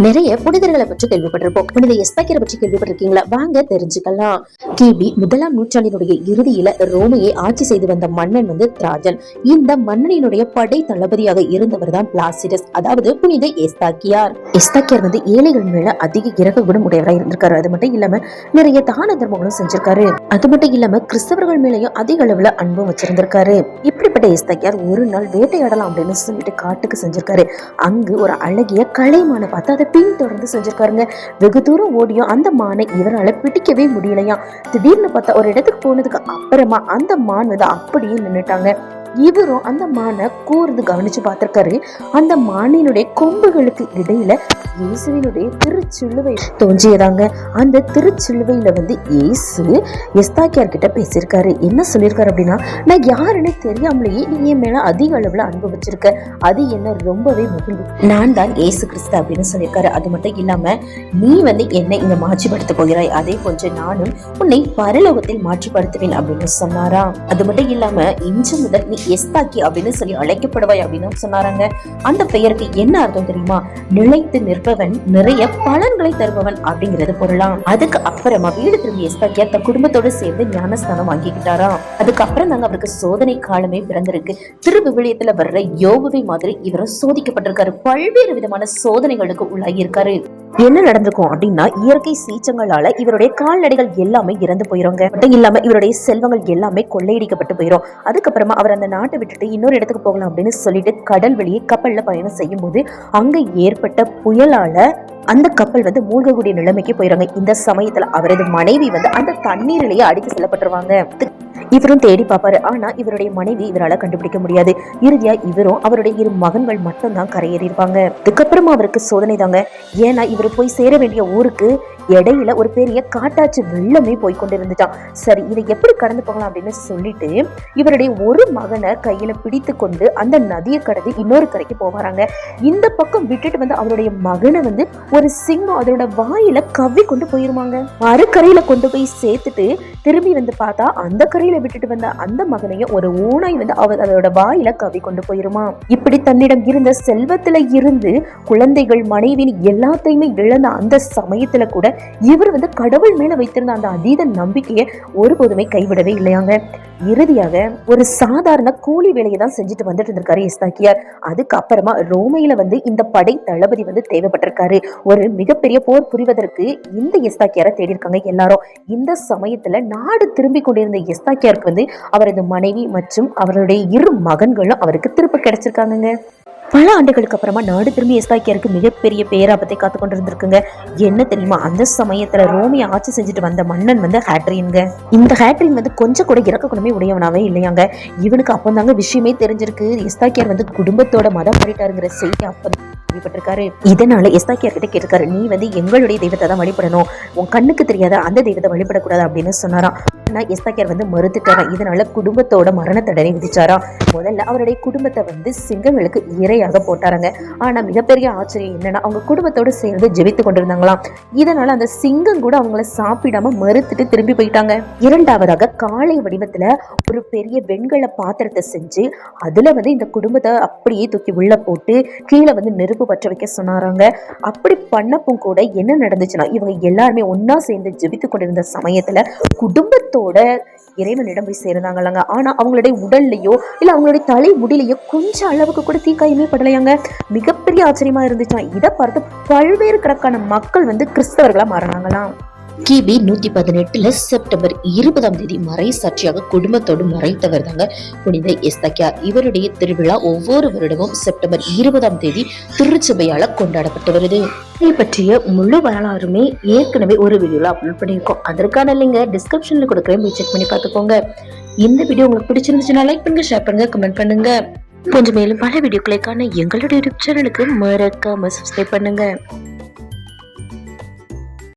நிறைய புனிதர்களை பற்றி கேள்விப்பட்டிருப்போம். புனித எஸ்பக்கரை பற்றி கேள்விப்பட்டிருக்கீங்களா? வாங்க தெரிஞ்சுக்கலாம். கிபி முதலாம் நூற்றாண்டினுடைய இறுதியில ரோமையை ஆட்சி செய்து வந்த மன்னன் வந்து திராஜன் இந்த மன்னனினுடைய படை தளபதியாக இருந்தவர் தான் பிளாசிடஸ் அதாவது புனித எஸ்தாக்கியார் எஸ்தாக்கியார் வந்து ஏழைகள் மேல அதிக இறக்க குணம் உடையவராக இருந்திருக்காரு. அது மட்டும் இல்லாம நிறைய தான தர்மங்களும் செஞ்சிருக்காரு. அது மட்டும் இல்லாம கிறிஸ்தவர்கள் மேலயும் அதிக அளவுல அன்பும் வச்சிருந்திருக்காரு. இப்படிப்பட்ட எஸ்தாக்கியார் ஒரு நாள் வேட்டையாடலாம் அப்படின்னு சொல்லிட்டு காட்டுக்கு செஞ்சிருக்காரு. அங்கு ஒரு அழகிய கலைமான பார்த்து அதை பின்தொடர்ந்து செஞ்சிருக்காருங்க. வெகு தூரம் ஓடியும் அந்த மானை இவரால் பிடிக்கவே முடியலையாம். திடீர்னு பார்த்தா ஒரு இடத்துக்கு போனதுக்கு அப்புறமா அந்த மான் வந்து அப்படியே நின்னுட்டாங்க. இவரும் அந்த மானை கூர்ந்து கவனிச்சு பார்த்திருக்காரு. அந்த மானினுடைய கொம்புகளுக்கு இடையில இயேசுவினுடைய திருச்சிலுவை தோன்றியதாங்க. அந்த திருச்சிலுவையில வந்து இயேசு எஸ்தாக்கியார் கிட்ட பேசியிருக்காரு. என்ன சொல்லியிருக்காரு அப்படின்னா நான் யாருன்னு தெரியாமலேயே நீ என் மேல அதிக அளவுல அனுபவிச்சிருக்க அது என்ன ரொம்பவே மகிழ்வு நான் தான் இயேசு கிறிஸ்து அப்படின்னு சொல்லியிருக்காரு. அது மட்டும் இல்லாம நீ வந்து என்னை இங்க மாற்றிப்படுத்த போகிறாய். அதே போன்று நானும் உன்னை பரலோகத்தில் மாற்றிப்படுத்துவேன் அப்படின்னு சொன்னாரா அது மட்டும் இல்லாம இன்று முதல் நீ எஸ்தாக்கி அப்படின்னு சொல்லி அழைக்கப்படுவாய் அப்படின்னு சொன்னாராங்க. அந்த பெயருக்கு என்ன அர்த்தம் தெரியுமா? நிலைத்து நிற்பவன் நிறைய பலன்களை தருபவன் அப்படிங்கிறது பொருளாம். அதுக்கு அப்புறமா வீடு திரும்பி எஸ்தாக்கியா தன் குடும்பத்தோடு சேர்ந்து ஞானஸ்தானம் வாங்கிக்கிட்டாராம். அதுக்கப்புறம் தாங்க அவருக்கு சோதனை காலமே பிறந்திருக்கு. திரு விளையத்துல வர்ற யோகுவை மாதிரி இவரும் சோதிக்கப்பட்டிருக்காரு. பல்வேறு விதமான சோதனைகளுக்கு உள்ளாகி இருக்காரு என்ன நடந்திருக்கும் அப்படின்னா இயற்கை சீற்றங்களால இவருடைய கால்நடைகள் எல்லாமே இறந்து போயிருங்க. மட்டும் இல்லாம இவருடைய செல்வங்கள் எல்லாமே கொள்ளையடிக்கப்பட்டு போயிடும் அதுக்கப்புறமா அவர் அந்த நாட்டை விட்டுட்டு இன்னொரு இடத்துக்கு போகலாம் அப்படின்னு சொல்லிட்டு கடல் வெளியே கப்பல்ல பயணம் செய்யும் போது அங்க ஏற்பட்ட புயலால அந்த கப்பல் வந்து மூழ்கக்கூடிய நிலைமைக்கு போயிடுறாங்க இந்த சமயத்துல அவரது மனைவி வந்து அந்த தண்ணீரிலேயே அடித்து செல்லப்பட்டுருவாங்க. இவரும் தேடி பார்ப்பாரு. ஆனா இவருடைய மனைவி இவரால கண்டுபிடிக்க முடியாது. இறுதியா இவரும் அவருடைய இரு மகன்கள் மட்டும்தான் கரையேறியிருப்பாங்க. அதுக்கப்புறமா அவருக்கு சோதனை தாங்க ஏன்னா இவர் போய் சேர வேண்டிய ஊருக்கு இடையில ஒரு பெரிய காட்டாச்சி வெள்ளமே போய் கொண்டிருந்துட்டான். சரி இதை எப்படி கடந்து போகலாம் அப்படின்னு சொல்லிட்டு இவருடைய ஒரு மகனை கையில பிடித்து கொண்டு அந்த நதியை கடந்து இன்னொரு கரைக்கு போவாராங்க. இந்த பக்கம் விட்டுட்டு வந்து அவருடைய மகனை வந்து ஒரு சிங்கம் அதோட வாயில கவ்வி கொண்டு போயிருவாங்க மறுக்கரையில கொண்டு போய் சேர்த்துட்டு திரும்பி வந்து பார்த்தா அந்த கரையில விட்டுட்டு வந்த அந்த மகனையும் ஒரு ஊனாய் வந்து அவர் அதோட வாயில கவி கொண்டு போயிருமா. இப்படி தன்னிடம் இருந்த செல்வத்துல இருந்து குழந்தைகள் மனைவின் எல்லாத்தையுமே இழந்த அந்த சமயத்துல கூட இவர் வந்து கடவுள் மேல வைத்திருந்த அந்த அதீத நம்பிக்கையை ஒருபோதுமே கைவிடவே இல்லையாங்க. இறுதியாக ஒரு சாதாரண கூலி வேலையை தான் செஞ்சுட்டு வந்துட்டு இருந்திருக்காரு எஸ்தாக்கியார் அதுக்கப்புறமா ரோமையில வந்து இந்த படை தளபதி வந்து தேவைப்பட்டிருக்காரு. ஒரு மிகப்பெரிய போர் புரிவதற்கு இந்த எஸ்தாக்கியாரை தேடியிருக்காங்க எல்லாரும். இந்த சமயத்துல நாடு திரும்பி கொண்டிருந்த எஸ்தாக்கியாருக்கு வந்து அவரது மனைவி மற்றும் அவருடைய இரு மகன்களும் அவருக்கு திருப்ப கிடைச்சிருக்காங்கங்க. பல ஆண்டுகளுக்கு அப்புறமா நாடு திரும்பி எஸ்தாக்கியாருக்கு மிகப்பெரிய பேராபத்தை காத்து கொண்டிருந்திருக்குங்க என்ன தெரியுமா? அந்த சமயத்துல ரோமிய ஆட்சி செஞ்சுட்டு வந்த மன்னன் வந்து ஹேட்ரின்ங்க. இந்த ஹேட்ரின் வந்து கொஞ்சம் கூட இறக்க குணமே உடையவனாவே இல்லையாங்க. இவனுக்கு அப்பந்தாங்க விஷயமே தெரிஞ்சிருக்கு. எஸ்தாக்கியார் வந்து குடும்பத்தோட மதம் மாறிட்டாருங்கிற செய்தி அப்போ கேள்விப்பட்டிருக்காரு இதனால எஸ்தாக்கியார் கிட்ட கேட்டிருக்காரு நீ வந்து எங்களுடைய தெய்வத்தை தான் வழிபடணும். உன் கண்ணுக்கு தெரியாத அந்த தெய்வத்தை வழிபடக்கூடாது அப்படின்னு சொன்னாராம். ஆனால் எஸ்தாக்கியார் வந்து மறுத்துட்டாராம். இதனால குடும்பத்தோட மரண தண்டனை விதிச்சாராம். முதல்ல அவருடைய குடும்பத்தை வந்து சிங்கங்களுக்கு இரையாக போட்டாராங்க. ஆனால் மிகப்பெரிய ஆச்சரியம் என்னன்னா அவங்க குடும்பத்தோட சேர்ந்து ஜெபித்து கொண்டிருந்தாங்களாம். இதனால் அந்த சிங்கம் கூட அவங்கள சாப்பிடாம மறுத்துட்டு திரும்பி போயிட்டாங்க. இரண்டாவதாக காளை வடிவத்தில் ஒரு பெரிய வெண்கல பாத்திரத்தை செஞ்சு அதில் வந்து இந்த குடும்பத்தை அப்படியே தூக்கி உள்ளே போட்டு கீழே வந்து நெருப்பு பற்ற வைக்க சொன்னாராங்க. அப்படி பண்ணப்பும் கூட என்ன நடந்துச்சுன்னா இவங்க எல்லாருமே ஒன்றா சேர்ந்து ஜெபித்து கொண்டிருந்த சமயத்தில் குடும்பத்தோட இறைவனிடம் போய் சேர்ந்தாங்களாங்க. ஆனால் அவங்களுடைய உடல்லையோ இல்லை அவங்களுடைய தலை முடியிலையோ கொஞ்சம் அளவுக்கு கூட தீக்காயமே படலையாங்க. மிகப்பெரிய ஆச்சரியமா இருந்துச்சாம் இதை பார்த்து பல்வேறு கணக்கான மக்கள் வந்து கிறிஸ்தவர்களா மாறினாங்களாம். கிபி நூத்தி பதினெட்டுல செப்டம்பர் இருபதாம் தேதி மறை சாட்சியாக குடும்பத்தோடு மறைத்தவர் தாங்க புனித எஸ்தக்கியார் இவருடைய திருவிழா ஒவ்வொரு வருடமும் செப்டம்பர் இருபதாம் தேதி திருச்சபையால கொண்டாடப்பட்டு வருது இதை பற்றிய முழு வரலாறுமே ஏற்கனவே ஒரு வீடியோல அப்லோட் பண்ணியிருக்கோம். அதற்கான லிங்க டிஸ்கிரிப்ஷன்ல கொடுக்குறேன். போய் செக் பண்ணி பார்த்துக்கோங்க. இந்த வீடியோ உங்களுக்கு பிடிச்சிருந்துச்சுன்னா லைக் பண்ணுங்க ஷேர் பண்ணுங்க கமெண்ட் பண்ணுங்க. கொஞ்சம் மேலும் பல வீடியோக்களைக்கான எங்களுடைய யூடியூப் சேனலுக்கு மறக்காம சப்ஸ்கிரைப் பண்ணுங்க.